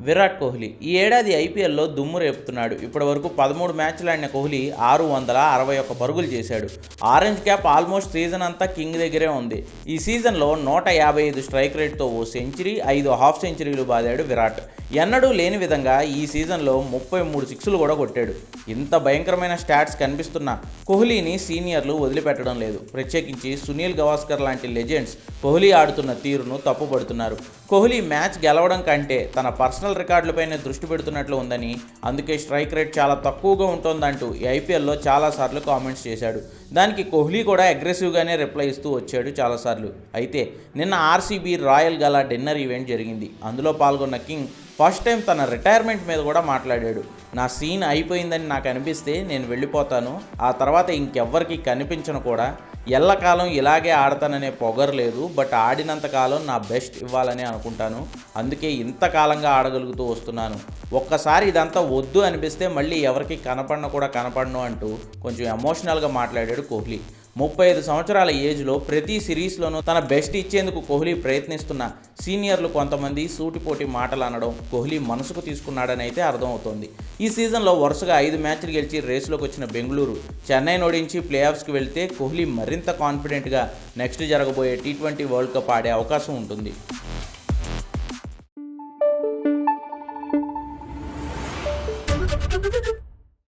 విరాట్ కోహ్లీ. ఈ ఏడాది ఐపీఎల్లో దుమ్ము రేపుతున్నాడు. ఇప్పటి వరకు పదమూడు మ్యాచ్లు ఆడిన కోహ్లీ ఆరు వందల అరవై ఒక్క పరుగులు చేశాడు. ఆరెంజ్ క్యాప్ ఆల్మోస్ట్ సీజన్ అంతా కింగ్ దగ్గరే ఉంది. ఈ సీజన్లో నూట యాభై ఐదు స్ట్రైక్ రేట్తో ఓ సెంచరీ ఐదు హాఫ్ సెంచరీలు బాదాడు విరాట్. ఎన్నడూ లేని విధంగా ఈ సీజన్లో ముప్పై మూడు సిక్స్లు కూడా కొట్టాడు. ఇంత భయంకరమైన స్టాట్స్ కనిపిస్తున్న కోహ్లీని సీనియర్లు వదిలిపెట్టడం లేదు. ప్రత్యేకించి సునీల్ గవాస్కర్ లాంటి లెజెండ్స్ కోహ్లీ ఆడుతున్న తీరును తప్పుపడుతున్నారు. కోహ్లీ మ్యాచ్ గెలవడం కంటే తన పర్సనల్ రికార్డులపైనే దృష్టి పెడుతున్నట్లు ఉందని అందుకే స్ట్రైక్ రేట్ చాలా తక్కువగా ఉంటుందంటూ ఈ ఐపీఎల్లో చాలాసార్లు కామెంట్స్ చేశాడు. దానికి కోహ్లీ కూడా అగ్రెసివ్గానే రిప్లై ఇస్తూ వచ్చాడు చాలాసార్లు అయితే నిన్న RCB royal gala dinner event జరిగింది. అందులో పాల్గొన్న కింగ్ ఫస్ట్ టైం తన రిటైర్మెంట్ మీద కూడా మాట్లాడాడు. నా సీన్ అయిపోయిందని నాకు అనిపిస్తే నేను వెళ్ళిపోతాను. ఆ తర్వాత ఇంకెవ్వరికి కనిపించను కూడా. ఎల్లకాలం ఇలాగే ఆడతాననే పొగరు లేదు బట్ ఆడినంత కాలం నా బెస్ట్ ఇవ్వాలని అనుకుంటాను. అందుకే ఇంతకాలంగా ఆడగలుగుతూ వస్తున్నాను. ఒక్కసారి ఇదంతా వద్దు అనిపిస్తే మళ్ళీ ఎవరికి కనపడను కూడా కనపడను అంటూ కొంచెం ఎమోషనల్గా మాట్లాడాడు కోహ్లీ. ముప్పై ఐదు సంవత్సరాల ఏజ్లో ప్రతి సిరీస్లోనూ తన బెస్ట్ ఇచ్చేందుకు కోహ్లీ ప్రయత్నిస్తున్న సీనియర్లు కొంతమంది సూటిపోటి మాటలు అనడం కోహ్లీ మనసుకు తీసుకున్నాడని అయితే అర్థమవుతోంది. ఈ సీజన్లో వరుసగా ఐదు మ్యాచ్లు గెలిచి రేసులోకి వచ్చిన బెంగళూరు చెన్నై ఓడించి ప్లే ఆఫ్స్కి వెళ్తే కోహ్లీ మరింత కాన్ఫిడెంట్గా నెక్స్ట్ జరగబోయే టీ ట్వంటీ వరల్డ్ కప్ ఆడే అవకాశం ఉంటుంది.